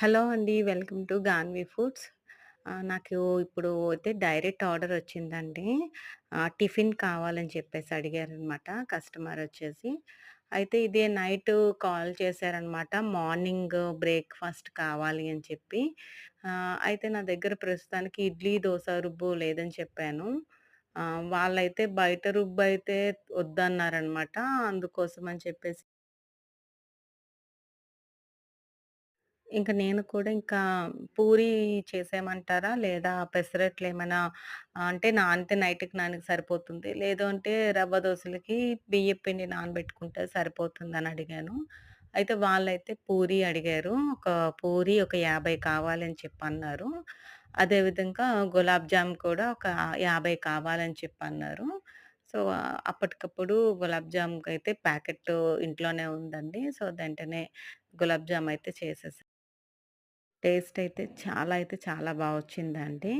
Hello అండి. Welcome to Gaanvi foods. నాకు ఇప్పుడు అయితే డైరెక్ట్ ఆర్డర్ వచ్చిందండి. టిఫిన్ కావాలని చెప్పేసి అడిగారనమాట కస్టమర్ వచ్చేసి. అయితే ఇదే నైట్ కాల్ చేశారనమాట. మార్నింగ్ బ్రేక్‌ఫాస్ట్ కావాలి అని చెప్పి. అయితే నా దగ్గర ప్రస్తుతానికి ఇడ్లీ, దోశ రుబ్బు లేదని చెప్పాను. వాళ్ళైతే బయట రుబ్బు అయితే వద్దన్నారనమాట. అందుకోసం అని చెప్పేసి ఇంక నేను కూడా ఇంకా పూరి చేసేయమంటారా? లేదా పెసరట్లు ఏమైనా అంటే నానితే నైట్‌కి నానికి సరిపోతుంది. లేదు అంటే రవ్వ దోసలకి బియ్యపు పిండి నానబెట్టుకుంటే సరిపోతుందని అడిగాను. అయితే వాళ్ళైతే పూరి అడిగారు. ఒక పూరి ఒక 50 కావాలని చెప్పన్నారు. అదేవిధంగా గులాబ్ జామ్ కూడా ఒక 50 కావాలని చెప్పన్నారు. సో, అప్పటికప్పుడు గులాబ్ జామ్‌కయితే ప్యాకెట్టు ఇంట్లోనే ఉందండి. సో, వెంటనే గులాబ్ జామ్ అయితే చేసేసా. టేస్ట్ అయితే చాలా అయితే చాలా బాగా వచ్చిందండి.